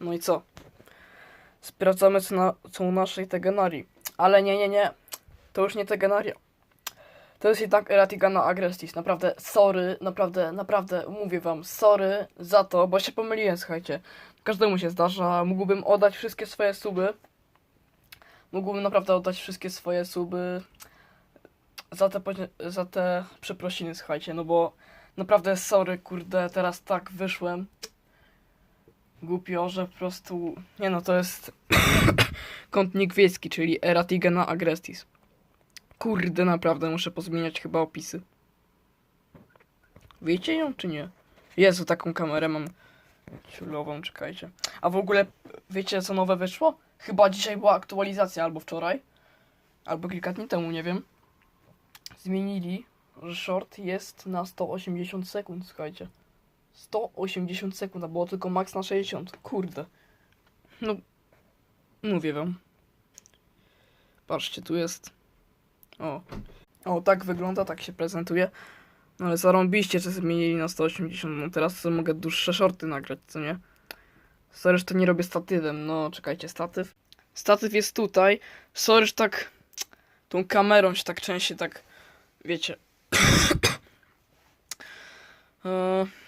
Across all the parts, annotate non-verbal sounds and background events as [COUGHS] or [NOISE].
No i co? Sprawdzamy co, na, co u naszej Tegenarii. Ale nie, nie, nie. To już nie Tegenaria. To jest tak Eratigana Agrestis. Naprawdę, sorry, naprawdę, naprawdę, mówię wam, sorry za to, bo się pomyliłem, słuchajcie. Każdemu się zdarza. Mógłbym oddać wszystkie swoje suby. Mógłbym naprawdę oddać wszystkie swoje suby za te, za te przeprosiny, słuchajcie, no bo naprawdę sorry, kurde, teraz tak wyszłem. Głupio, że po prostu... Nie no, to jest [COUGHS] kąt niedźwiecki, czyli Eratigena Agrestis. Kurde, naprawdę muszę pozmieniać chyba opisy. Wiecie ją, czy nie? Jezu, taką kamerę mam ciulową, czekajcie. A w ogóle, wiecie co nowe wyszło? Chyba dzisiaj była aktualizacja, albo wczoraj. Albo kilka dni temu, nie wiem. Zmienili, że short jest na 180 sekund, słuchajcie. 180 sekund, a było tylko max na 60. Kurde. No, mówię wam. Patrzcie, tu jest. O. O, tak wygląda, tak się prezentuje. No ale zarąbiście, że zmienili na 180. No teraz to mogę dłuższe shorty nagrać, co nie? Sorry, że to nie robię statywem. No, czekajcie, statyw. Statyw jest tutaj. Sorry, że tak tą kamerą się tak częściej tak, wiecie. [COUGHS] E, ta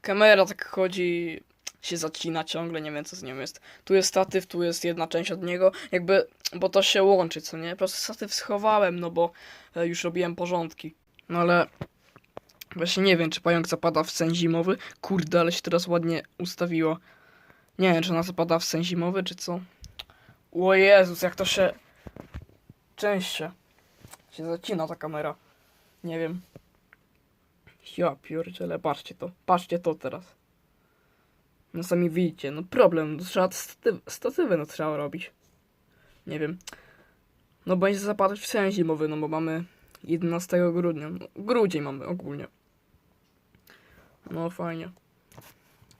kamera tak chodzi, się zacina ciągle, nie wiem co z nią jest. Tu jest statyw, tu jest jedna część od niego, jakby, bo to się łączy, co nie? Po prostu statyw schowałem, no bo e, już robiłem porządki. No ale właśnie nie wiem, czy pająk zapada w sen zimowy. Kurde, ale się teraz ładnie ustawiło. Nie wiem, czy ona zapada w sen zimowy, czy co. O Jezus, jak to się częściej się zacina ta kamera. Nie wiem. Ja pierdziele, patrzcie to. Patrzcie to teraz. No sami widzicie, no problem, no trzeba statyw, statywy no trzeba robić. Nie wiem. No będzie zapadać w sen zimowy, no bo mamy 11 grudnia. No, grudzień mamy ogólnie. No fajnie.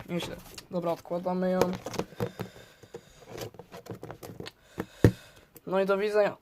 Nieźle. Dobra, odkładamy ją. No i do widzenia.